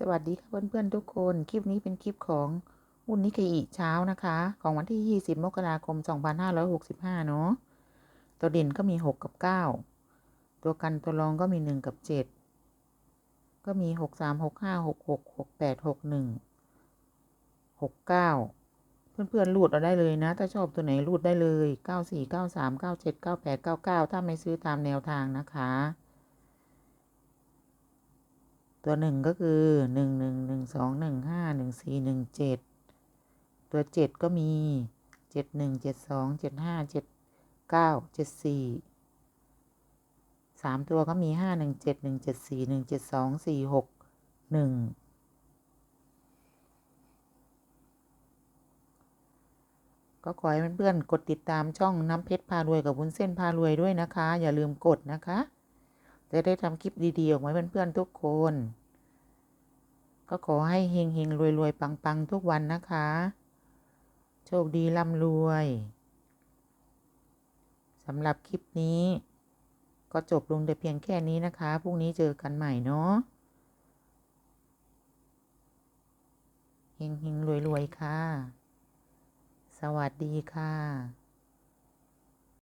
สวัสดีค่ะเพื่อนๆทุกคน คลิปนี้เป็นคลิปของหุ้นนิเคอิเช้านะคะ ของวันที่ 20 มกราคม 2565 เนาะตัวเด่นก็มี 6 กับ 9 ตัวกันตัวรองก็มี 1 กับ 7 ก็มี 6 3 6 5 6 6 6 8 6 1 6 9 เพื่อนๆรูดเอาได้เลยนะ ถ้าชอบตัวไหนรูดได้เลย 94 93 97 98 99 ถ้าไม่ซื้อตามแนวทางนะคะ ตัวหนึ่งก็คือหนึ่งหนึ่งหนึ่งสองหนึ่งห้าหนึ่งสี่หนึ่งเจ็ดตัวเจ็ดก็มีเจ็ดหนึ่งเจ็ดสองเจ็ดห้าเจ็ดเก้าเจ็ดสี่สามตัวก็มีห้าหนึ่งเจ็ดหนึ่งเจ็ดสี่หนึ่งเจ็ดสองสี่หกหนึ่งก็ขอให้เพื่อนๆกดติดตามช่องน้ำเพชรพารวยกับวุ้นเส้นพารวยด้วยนะคะ อย่าลืมกดนะคะ จะได้ทำคลิปดีๆออกมาให้เพื่อนๆทุกคน ก็ขอให้เฮงเฮงรวยรวยปังปังทุกวันนะคะ โชคดีร่ำรวยสำหรับคลิปนี้ ก็จบลงแต่เพียงแค่นี้นะคะ พรุ่งนี้เจอกันใหม่เนาะเฮงเฮงรวยรวยค่ะ สวัสดีค่ะ